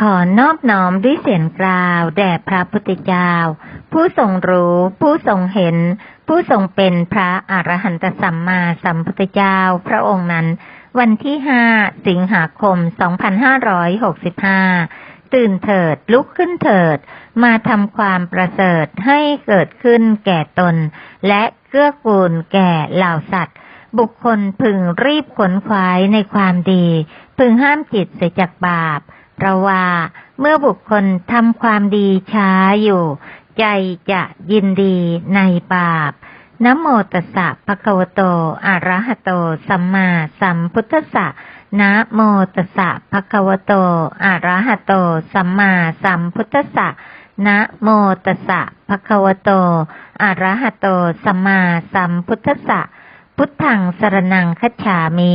ขอนอบน้อมด้วยเสียงกล่าว แด่พระพุทธเจ้า ผู้ทรงรู้ ผู้ทรงเห็น ผู้ทรงเป็นพระอรหันตสัมมาสัมพุทธเจ้า พระองค์นั้น วันที่ห้าสิงหาคม 2565 ตื่นเถิดลุกขึ้นเถิด มาทำความประเสริฐให้เกิดขึ้นแก่ตน และเกื้อกูลแก่เหล่าสัตว์ บุคคลพึงรีบขนขวายในความดี พึงห้ามจิตเสียจากบาป เพราะว่าเมื่อบุคคลทำความดีช้าอยู่ ใจจะยินดีในบาปนะโมตัสสะภะคะวะโตอะระหะโต สัมมาสัมพุทธัสสะนะโมตัสสะภะคะวะโตอะระหะโต สัมมาสัมพุทธัสสะนะโมตัสสะภะคะวะโตอะระหะโต สัมมาสัมพุทธัสสะพุทธังสรนังคัจฉามิ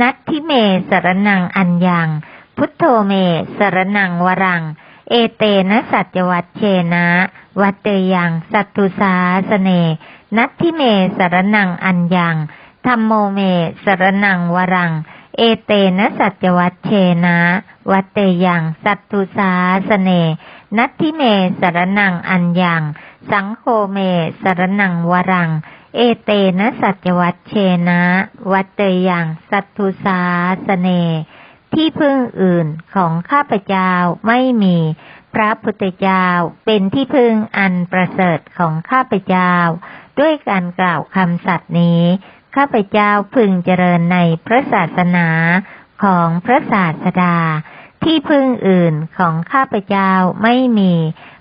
นัตทิเมสรนังอัญญัง พุทโธเมสรนังวรัง เอเตนะสัจวัตเชนะ วัตเตยังสัตตุสาสเน นัตทิเมสรนังอัญญังธรรมโมเมสรนังวรัง เอเตนะสัจวัตเชนะ วัตเตยังสัตตุสาสเน นัตทิเมสรนังอัญญัง สังโฆเมสรนังวรัง เอเตนะสัจวัตเชนะ วัตเตยังสัตตุสาสเน ที่พึ่งอื่นของข้าพเจ้าไม่มี พระพุทธเจ้าเป็นที่พึ่งอันประเสริฐของข้าพเจ้า ด้วยการกล่าวคำสัตย์นี้ ข้าพเจ้าพึงเจริญในพระศาสนาของพระศาสดา ที่พึ่งอื่นของข้าพเจ้าไม่มี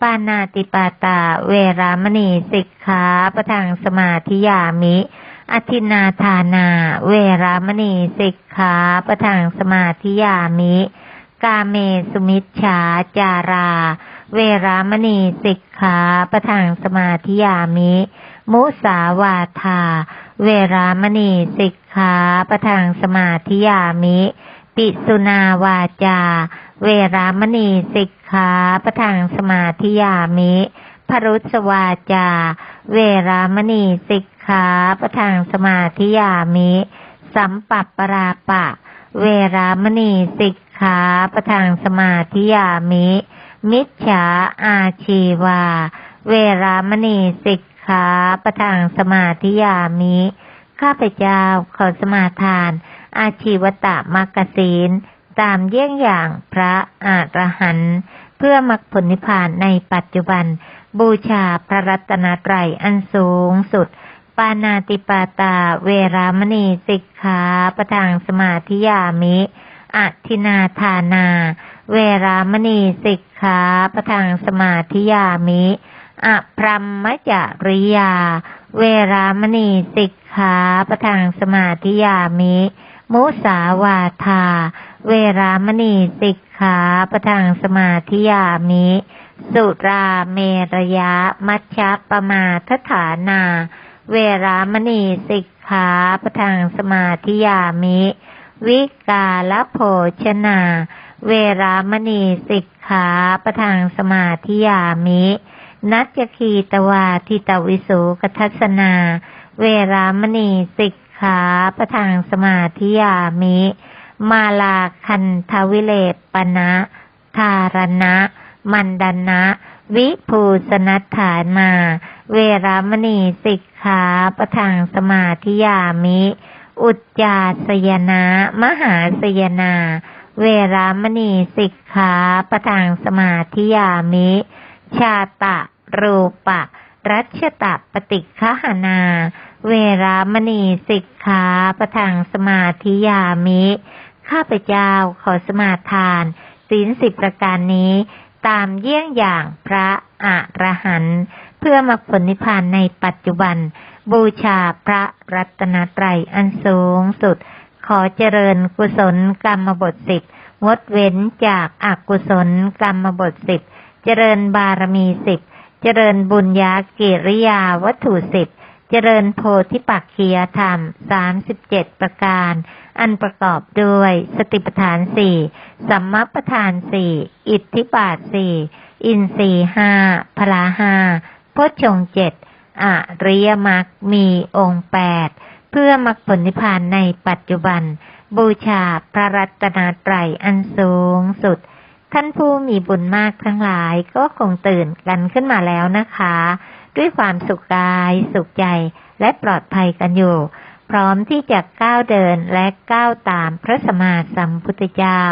ปานาติปาตา เวรามณีสิกขาประทังสมาธิยามิ อธินาทานา เวรามณีสิกขาประทังสมาธิยามิ กาเมสุมิชฉาจารา เวรามณีสิกขาประทังสมาธิยามิ มุสาวาทา เวรามณีสิกขาประทังสมาธิยามิ ปิสุนาวาจา เวรามณีสิกขาประทังสมาธิยามิพรุสวาจา เวรามณีสิกขาประทังสมาธิยามิ สัมปัปปราปะ เวรามณีสิกขาประทังสมาธิยามิ มิจฉาอาชีวา เวรามณีสิกขาประทังสมาธิยามิ ข้าพเจ้าขอสมาทาน อาชีวตะมักศีลตามเยี่ยงอย่างพระอาตรหันต์เพื่อมรรคผลนิพพานในปัจจุบัน บูชาพระรัตนตรัยอันสูงสุด ปานาติปาตาเวรามณีสิกขาประทางสมาธิยามิอทินาทานา เวรามณีสิกขาประทางสมาธิยามิอพรหมจริยา เวรามณีสิกขาประทางสมาธิยามิ มุสาวาทา เวรามณีสิกขาประทางสมาธิยามิ สุราเมรยะ มัชฌะปมาทฐานา เวรามณีสิกขาประทางสมาธิยามิ วิกาลโภชนา เวรามณีสิกขาประทางสมาธิยามินัจคีตวาทิตวิสุกทัสนา เวรามณีสิก ขาประทางสมาธิยามิ มาลาคันทวิเลปนะทารณะ มันดนะ วิภูสนัฏฐานมา เวรามณีสิกขาประทางสมาธิยามิ อุจจาสยนะ มหาสยนา เวรามณีสิกขาประทางสมาธิยามิ ชาตะรูปะ รัชตะปฏิฆหานา เวรามณีสิกขาประทางสมาธิยามิ ข้าพเจ้าขอสมาทานศีลสิบประการนี้ ตามเยี่ยงอย่างพระอระหันต์เพื่อมรรคผลนิพพานในปัจจุบัน บูชาพระรัตนตรัยอันสูงสุด ขอเจริญกุศลกรรมบทสิบงดเว้นจากอากุศลกรรมบทสิบเจริญบารมีสิบเจริญบุญญากิริยาวัตถุสิบ เจริญโพธิปักขียธรรมสามสิบเจ็ดประการ อันประกอบด้วยสติปัฏฐานสี่สัมมัปปทานสี่อิทธิบาทสี่อินทรีย์ห้าพลาห้าพชฌงเจ็ดอริยมรรคมีองค์แปดเพื่อมรรคผลนิพพานในปัจจุบัน บูชาพระรัตนตรัยอันสูงสุด ท่านผู้มีบุญมากทั้งหลายก็คงตื่นกันขึ้นมาแล้วนะคะ ด้วยความสุขกาย สุขใจและปลอดภัยกันอยู่ พร้อมที่จะก้าวเดินและก้าวตามพระสมมาสัมพุทธเจ้า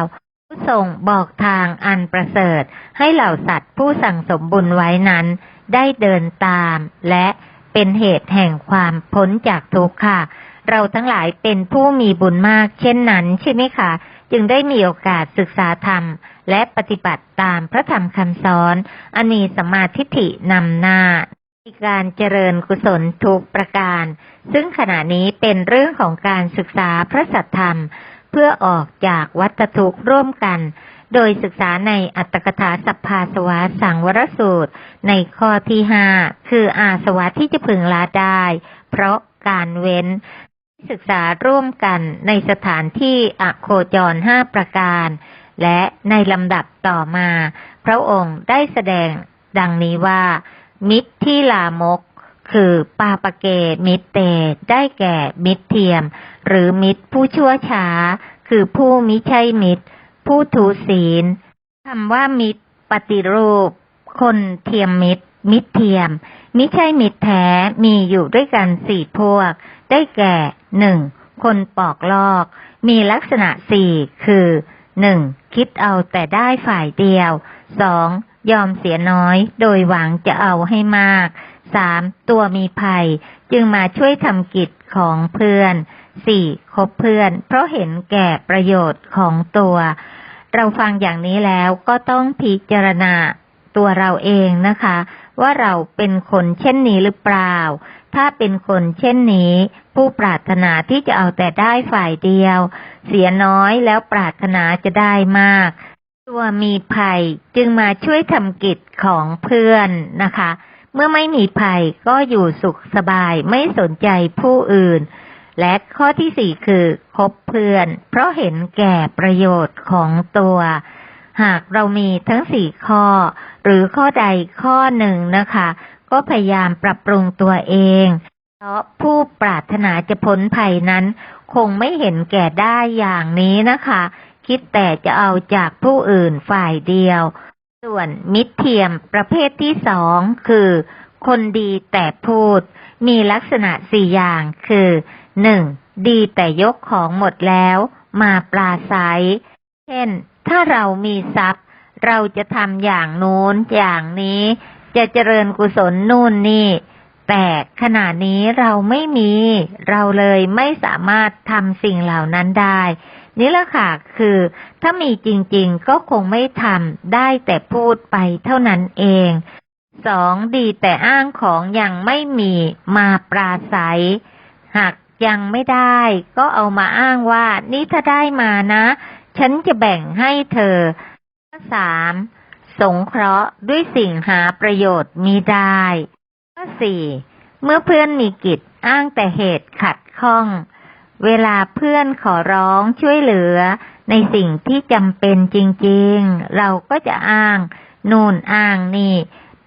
ผู้ทรงบอกทางอันประเสริฐ ให้เหล่าสัตว์ผู้สั่งสมบุญไว้นั้น ได้เดินตามและเป็นเหตุแห่งความพ้นจากทุกข์ค่ะ เราทั้งหลายเป็นผู้มีบุญมากเช่นนั้นใช่ไหมคะ จึงได้มีโอกาสศึกษาธรรม และปฏิบัติตามพระธรรมคำสอน อันมีสมมาทิฏฐินำหน้า การเจริญกุศลทุกประการ ซึ่งขณะนี้เป็นเรื่องของการศึกษาพระสัทธรรม เพื่อออกจากวัฏทุกข์ร่วมกัน โดยศึกษาในอัตถกถาสัพพาสวะสังวรสูตร ในข้อที่ห้าคืออาสวะที่จะพึงละได้ เพราะการเว้น ศึกษาร่วมกันในสถานที่อโคจรห้าประการ และในลำดับต่อมา พระองค์ได้แสดงดังนี้ว่า มิตรที่ลามก คือปาปะเกมิตรเตได้แก่มิตรเทียม หรือมิตรผู้ชั่วช้า คือผู้มิใช่มิตร ผู้ถูศีลคำว่ามิตร ปฏิรูป คนเทียมมิตร มิตรเทียม มิใช่มิตรแท้มีอยู่ด้วยกันสี่พวก ได้แก่หนึ่งคนปอกลอก มีลักษณะสี่คือหนึ่งคิดเอาแต่ได้ฝ่ายเดียวสอง ยอมเสียน้อย โดยหวังจะเอาให้มาก สามตัวมีภัย จึงมาช่วยทำกิจของเพื่อนสี่คบเพื่อน เพราะเห็นแก่ประโยชน์ของตัว เราฟังอย่างนี้แล้วก็ต้องพิจารณาตัวเราเองนะคะ ว่าเราเป็นคนเช่นนี้หรือเปล่า ถ้าเป็นคนเช่นนี้ ผู้ปรารถนาที่จะเอาแต่ได้ฝ่ายเดียว เสียน้อยแล้วปรารถนาจะได้มาก ตัวมีภัยจึงมาช่วยทำกิจของเพื่อนนะคะ เมื่อไม่มีภัยก็อยู่สุขสบายไม่สนใจผู้อื่น และข้อที่สี่คือคบเพื่อน เพราะเห็นแก่ประโยชน์ของตัว หากเรามีทั้งสี่ข้อ หรือข้อใดข้อหนึ่งนะคะ ก็พยายามปรับปรุงตัวเองเพราะผู้ปรารถนาจะพ้นภัยนั้น คงไม่เห็นแก่ได้อย่างนี้นะคะ คิดแต่จะเอาจากผู้อื่นฝ่ายเดียว ส่วนมิตรเทียมประเภทที่สองคือ คนดีแต่พูด มีลักษณะสี่อย่างคือหนึ่งดีแต่ยกของหมดแล้วมาปลาใสเช่น ถ้าเรามีทรัพย์ เราจะทำอย่างนู้นอย่างนี้ จะเจริญกุศลนู่นนี่ แต่ขณะนี้เราไม่มี เราเลยไม่สามารถทำสิ่งเหล่านั้นได้ นี่แหละค่ะ คือถ้ามีจริงๆ ก็คงไม่ทำได้แต่พูดไปเท่านั้นเองสองดีแต่อ้างของยังไม่มีมาปราศัย หากยังไม่ได้ก็เอามาอ้างว่า นี่ถ้าได้มานะ ฉันจะแบ่งให้เธอสามสงเคราะห์ด้วยสิ่งหาประโยชน์มีได้ข้อสี่เมื่อเพื่อนมีกิจอ้างแต่เหตุขัดข้อง เวลาเพื่อนขอร้องช่วยเหลือ ในสิ่งที่จำเป็นจริงๆ เราก็จะอ้างนู่นอ้างนี่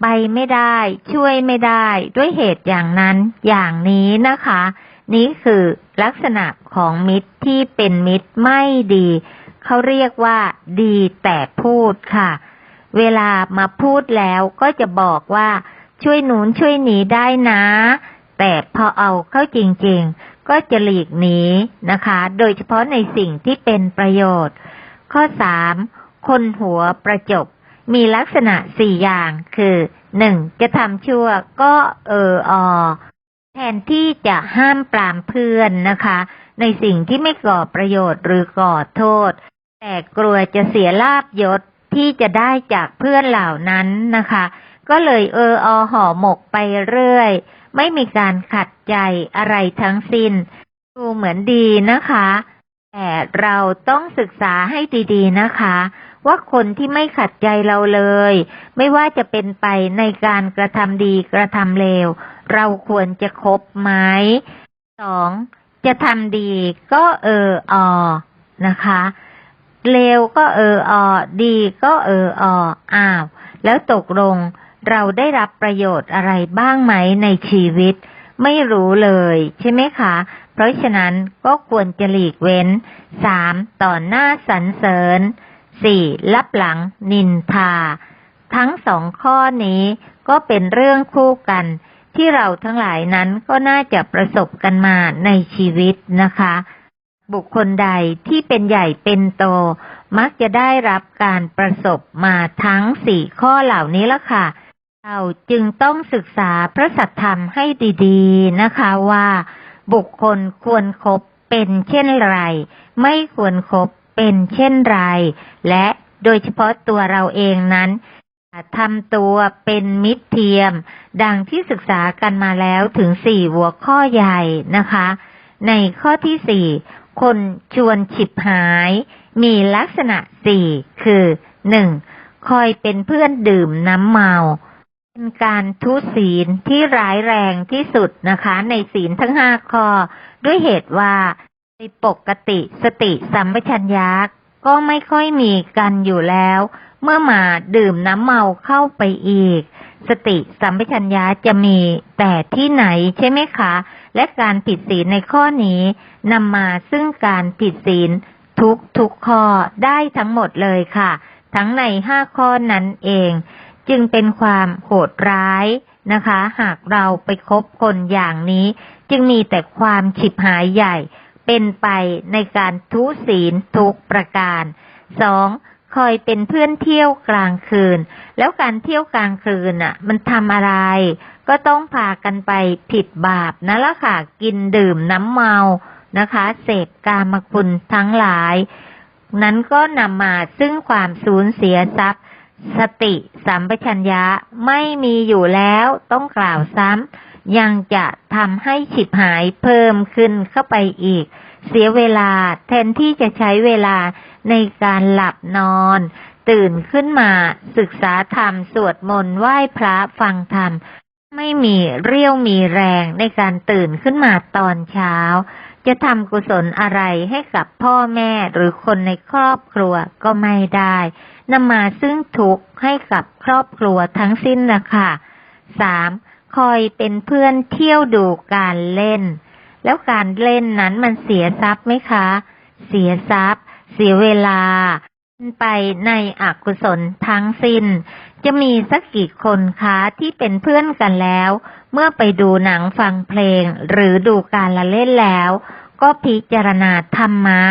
ไปไม่ได้ช่วยไม่ได้ด้วยเหตุอย่างนั้นอย่างนี้นะคะ นี้คือลักษณะของมิตรที่เป็นมิตรไม่ดี เขาเรียกว่าดีแต่พูดค่ะ เวลามาพูดแล้วก็จะบอกว่าช่วยหนุนช่วยหนีได้นะ แต่พอเอาเข้าจริงๆ ก็จะหลีกหนีนะคะ โดยเฉพาะในสิ่งที่เป็นประโยชน์ ข้อสามคนหัวประจบ มีลักษณะสี่อย่างคือหนึ่งจะทำชั่วก็เออออแทนที่จะห้ามปรามเพื่อนนะคะ ในสิ่งที่ไม่ก่อประโยชน์หรือก่อโทษ แต่กลัวจะเสียลาบยศที่จะได้จากเพื่อนเหล่านั้นนะคะ ก็เลยเอออห่อหมกไปเรื่อย ไม่มีการขัดใจอะไรทั้งสิ้น ดูเหมือนดีนะคะ แต่เราต้องศึกษาให้ดีๆนะคะ ว่าคนที่ไม่ขัดใจเราเลย ไม่ว่าจะเป็นไปในการกระทำดีกระทำเลว เราควรจะคบไหมสองจะทำดีก็เอออนะคะเลวก็เอออดีก็เออออ้าว แล้วตกลง เราได้รับประโยชน์อะไรบ้างไหมในชีวิต ไม่รู้เลยใช่ไหมคะ เพราะฉะนั้นก็ควรจะหลีกเว้นสามต่อหน้าสรรเสริญสี่ลับหลังนินทา ทั้งสองข้อนี้ก็เป็นเรื่องคู่กัน ที่เราทั้งหลายนั้นก็น่าจะประสบกันมาในชีวิตนะคะบุคคลใดที่เป็นใหญ่เป็นโต มักจะได้รับการประสบมาทั้งสี่ข้อเหล่านี้ละค่ะ เราจึงต้องศึกษาพระสัทธรรมให้ดีๆนะคะว่าบุคคลควรครบเป็นเช่นไร ไม่ควรครบเป็นเช่นไร และโดยเฉพาะตัวเราเองนั้นทำตัวเป็นมิตรเทียม ดังที่ศึกษากันมาแล้วถึงสี่หัวข้อใหญ่นะคะ ในข้อที่สี่คนชวนฉิบหาย มีลักษณะสี่คือหนึ่งคอยเป็นเพื่อนดื่มน้ำเมา เป็นการทุศีลที่ร้ายแรงที่สุดนะคะ ในศีลทั้งห้าข้อ ด้วยเหตุว่าในปกติสติสัมปชัญญะก็ไม่ค่อยมีกันอยู่แล้ว เมื่อมาดื่มน้ำเมาเข้าไปอีก สติสัมปชัญญะจะมีแต่ที่ไหนใช่ไหมคะ และการผิดศีลในข้อนี้นำมาซึ่งการผิดศีลทุกทุกข้อได้ทั้งหมดเลยค่ะ ทั้งในห้าข้อนั้นเอง จึงเป็นความโหดร้ายนะคะ หากเราไปคบคนอย่างนี้ จึงมีแต่ความฉิบหายใหญ่ เป็นไปในการทุศีลทุกประการสองคอยเป็นเพื่อนเที่ยวกลางคืน แล้วการเที่ยวกลางคืนอะ มันทำอะไร ก็ต้องพากันไปผิดบาปนั่นละค่ะ กินดื่มน้ำเมานะคะ เสพกามคุณทั้งหลาย นั้นก็นำมาซึ่งความสูญเสียทรัพย์ สติสัมปชัญญะไม่มีอยู่แล้วต้องกล่าวซ้ำยังจะทำให้ฉิบหายเพิ่มขึ้นเข้าไปอีก เสียเวลาแทนที่จะใช้เวลาในการหลับนอน ตื่นขึ้นมาศึกษาธรรมสวดมนต์ไหว้พระฟังธรรม ไม่มีเรี่ยวมีแรงในการตื่นขึ้นมาตอนเช้า จะทำกุศลอะไรให้กับพ่อแม่หรือคนในครอบครัวก็ไม่ได้ นำมาซึ่งทุกข์ให้กับครอบครัวทั้งสิ้นนะคะสามคอยเป็นเพื่อนเที่ยวดูการเล่น แล้วการเล่นนั้นมันเสียทรัพย์ไหมคะ เสียทรัพย์ เสียเวลา ไปในอกุศลทั้งสิ้น จะมีสักกี่คนคะที่เป็นเพื่อนกันแล้ว เมื่อไปดูหนังฟังเพลง หรือดูการละเล่นแล้ว ก็พิจารณาธรรมะ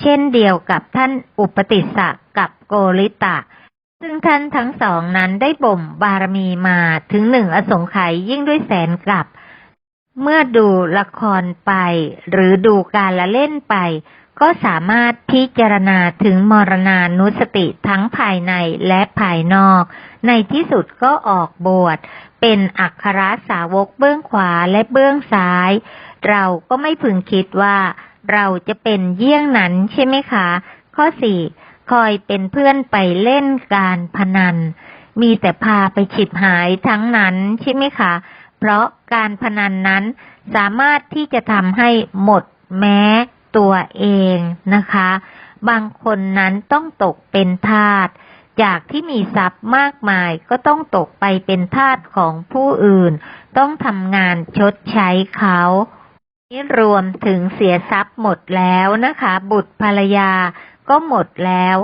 เช่นเดียวกับท่านอุปติสสะกับโกริตะ ซึ่งท่านทั้งสองนั้นได้บ่มบารมีมาถึงหนึ่งอสงไขยยิ่งด้วยแสนกลับ เมื่อดูละครไป หรือดูการละเล่นไป ก็สามารถพิจารณาถึงมรณานุสติทั้งภายในและภายนอก ในที่สุดก็ออกบวชเป็นอัครสาวกเบื้องขวาและเบื้องซ้าย เราก็ไม่พึงคิดว่า เราจะเป็นเยี่ยงนั้นใช่ไหมคะ ข้อสี่คอยเป็นเพื่อนไปเล่นการพนัน มีแต่พาไปฉิบหายทั้งนั้นใช่ไหมคะ เพราะการพนันนั้นสามารถที่จะทำให้หมดแม้ตัวเองนะคะ บางคนนั้นต้องตกเป็นทาสจากที่มีทรัพย์มากมายก็ต้องตกไปเป็นทาสของผู้อื่น ต้องทำงานชดใช้เขา นี่รวมถึงเสียทรัพย์หมดแล้วนะคะ บุตรภรรยาก็หมดแล้ว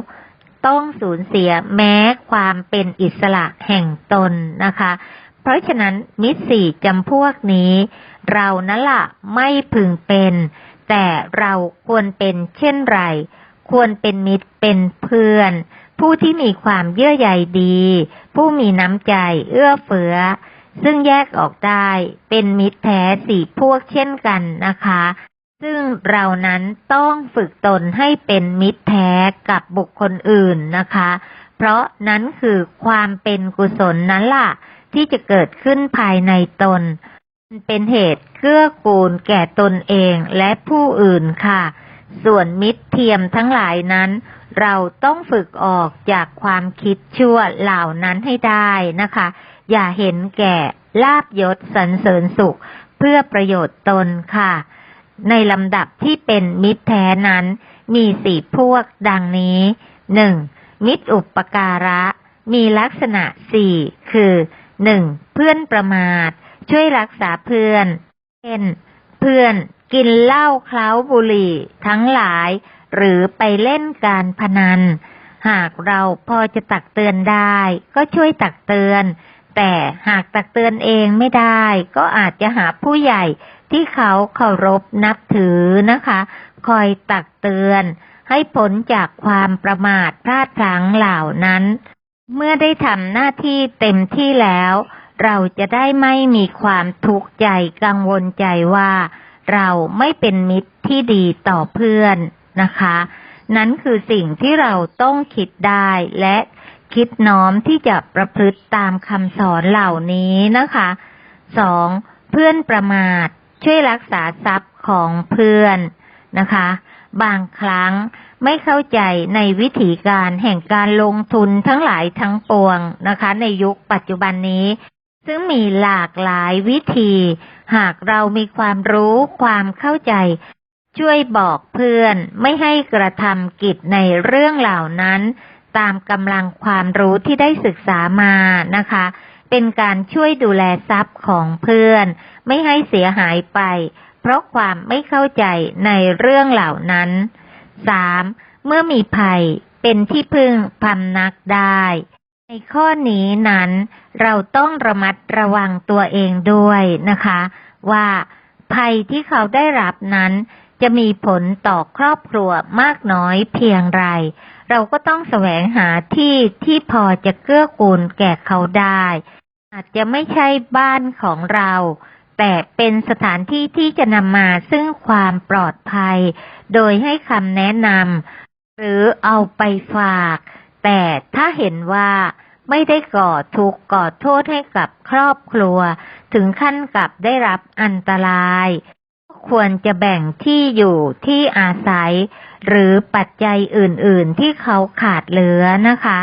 ต้องสูญเสียแม้ความเป็นอิสระแห่งตนนะคะ เพราะฉะนั้นมิตรสี่จำพวกนี้ เรานั่นละไม่พึงเป็น แต่เราควรเป็นเช่นไร ควรเป็นมิตรเป็นเพื่อน ผู้ที่มีความเยื่อใยดี ผู้มีน้ำใจเอื้อเฟื้อ ซึ่งแยกออกได้เป็นมิตรแท้สี่พวกเช่นกันนะคะ ซึ่งเรานั้นต้องฝึกตนให้เป็นมิตรแท้กับบุคคลอื่นนะคะ เพราะนั้นคือความเป็นกุศลนั้นล่ะ ที่จะเกิดขึ้นภายในตน เป็นเหตุเกื้อกูลแก่ตนเองและผู้อื่นค่ะ ส่วนมิตรเทียมทั้งหลายนั้นเราต้องฝึกออกจากความคิดชั่วเหล่านั้นให้ได้นะคะ อย่าเห็นแก่ลาบยศสรรเสริญสุข เพื่อประโยชน์ตนค่ะ ในลำดับที่เป็นมิตรแท้นั้น มีสี่พวกดังนี้หนึ่งมิตรอุปการะ มีลักษณะสี่คือหนึ่งเพื่อนประมาท ช่วยรักษาเพื่อนเช่นเพื่อนกินเหล้าเคล้าบุหรี่ทั้งหลาย หรือไปเล่นการพนัน หากเราพอจะตักเตือนได้ ก็ช่วยตักเตือน แต่หากตักเตือนเองไม่ได้ ก็อาจจะหาผู้ใหญ่ที่เขาเคารพนับถือนะคะ คอยตักเตือนให้พ้นจากความประมาทพลาดพลั้งเหล่านั้น เมื่อได้ทำหน้าที่เต็มที่แล้ว เราจะได้ไม่มีความทุกข์ใจกังวลใจว่า เราไม่เป็นมิตรที่ดีต่อเพื่อนนะคะ นั้นคือสิ่งที่เราต้องคิดได้และ คิดน้อมที่จะประพฤติตามคำสอนเหล่านี้นะคะสองเพื่อนประมาทช่วยรักษาทรัพย์ของเพื่อนนะคะ บางครั้งไม่เข้าใจในวิธีการแห่งการลงทุนทั้งหลายทั้งปวงนะคะ ในยุคปัจจุบันนี้ ซึ่งมีหลากหลายวิธี หากเรามีความรู้ความเข้าใจช่วยบอกเพื่อนไม่ให้กระทำกิจในเรื่องเหล่านั้น ตามกำลังความรู้ที่ได้ศึกษามานะคะ เป็นการช่วยดูแลทรัพย์ของเพื่อน ไม่ให้เสียหายไป เพราะความไม่เข้าใจในเรื่องเหล่านั้นสามเมื่อมีภัยเป็นที่พึ่งพำนักได้ ในข้อนี้นั้น เราต้องระมัดระวังตัวเองด้วยนะคะ ว่าภัยที่เขาได้รับนั้น จะมีผลต่อครอบครัวมากน้อยเพียงไร เราก็ต้องแสวงหาที่ที่พอจะเกื้อกูลแก่เขาได้ อาจจะไม่ใช่บ้านของเรา แต่เป็นสถานที่ที่จะนำมาซึ่งความปลอดภัย โดยให้คำแนะนำหรือเอาไปฝาก แต่ถ้าเห็นว่าไม่ได้ก่อทุกข์ก่อโทษให้กับครอบครัว ถึงขั้นกับได้รับอันตรายก็ควรจะแบ่งที่อยู่ที่อาศัย หรือปัจจัยอื่นๆ ที่เขาขาดเหลือนะคะ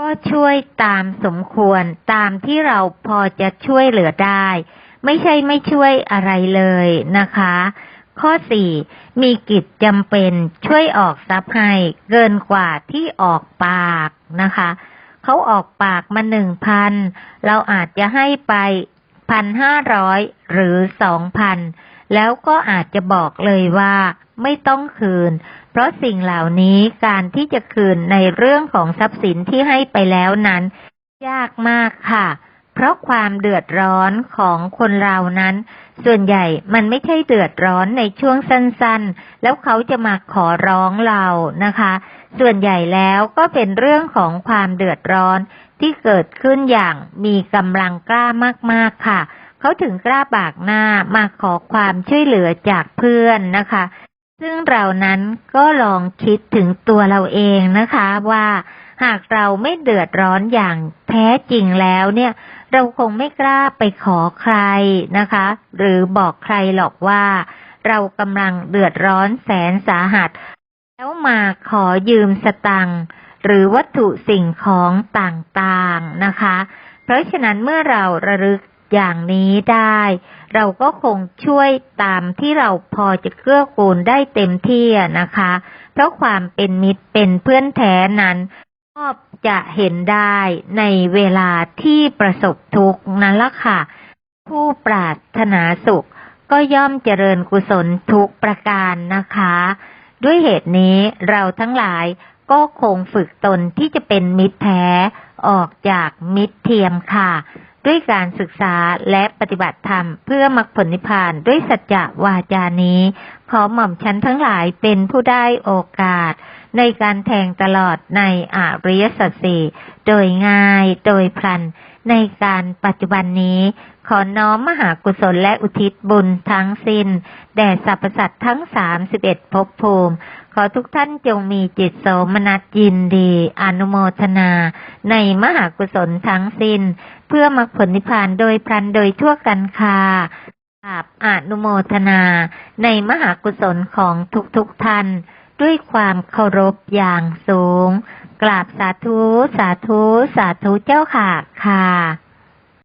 ก็ช่วยตามสมควรตามที่เราพอจะช่วยเหลือได้ ไม่ใช่ไม่ช่วยอะไรเลยนะคะ ข้อสี่มีกิจจำเป็นช่วยออกทรัพย์ให้เกินกว่าที่ออกปากนะคะเขาออกปากมาหนึ่งพันเราอาจจะให้ไปพันห้าร้อยหรือสองพันแล้วก็อาจจะบอกเลยว่าไม่ต้องคืน ราะสิ่งเหล่านี้การที่จะคืนในเรื่องของทรัพย์สินที่ให้ไปแล้วนั้น ยากมากค่ะ เพราะความเดือดร้อนของคนเรานั้น ส่วนใหญ่มันไม่ใช่เดือดร้อนในช่วงสั้นๆ แล้วเขาจะมาขอร้องเรานะคะ ส่วนใหญ่แล้วก็เป็นเรื่องของความเดือดร้อนที่เกิดขึ้นอย่างมีกำลังกล้ามากๆค่ะ เขาถึงกล้าบากหน้ามาขอความช่วยเหลือจากเพื่อนนะคะ ซึ่งเรานั้นก็ลองคิดถึงตัวเราเองนะคะว่าหากเราไม่เดือดร้อนอย่างแท้จริงแล้วเนี่ย เราคงไม่กล้าไปขอใครนะคะ หรือบอกใครหรอกว่า เรากำลังเดือดร้อนแสนสาหัส แล้วมาขอยืมสตังค์หรือวัตถุสิ่งของต่างๆนะคะ เพราะฉะนั้นเมื่อเราระลึก อย่างนี้ได้ เราก็คงช่วยตามที่เราพอจะเกื้อกูลได้เต็มที่นะคะ เพราะความเป็นมิตรเป็นเพื่อนแท้นั้นก็จะเห็นได้ในเวลาที่ประสบทุกข์นั่นละค่ะ ผู้ปรารถนาสุขก็ย่อมเจริญกุศลทุกประการนะคะ ด้วยเหตุนี้เราทั้งหลายก็คงฝึกตนที่จะเป็นมิตรแท้ออกจากมิตรเทียมค่ะ ด้วยการศึกษาและปฏิบัติธรรมเพื่อมรรคผลนิพพานด้วยสัจจะวาจานี้ ขอหม่อมชั้นทั้งหลายเป็นผู้ได้โอกาส ในการแทงตลอดในอริยสัจสี่โดยง่ายโดยพลัน ในการปัจจุบันนี้ขอน้อมมหากุศลและอุทิศบุญทั้งสิ้น แด่สรรพสัตว์ทั้งสามสิบเอ็ดภพภูมิ ขอทุกท่านจงมีจิตโสมนัสยินดี อนุโมทนา ในมหากุศลทั้งสิ้น เพื่อมรรคผลนิพพานโดยพลันโดยทั่วกันค่ะกราบอนุโมทนาในมหากุศลของทุกๆทท่าน ด้วยความเคารพอย่างสูง กราบสาธุ สาธุ สาธุเจ้าค่ะค่ะ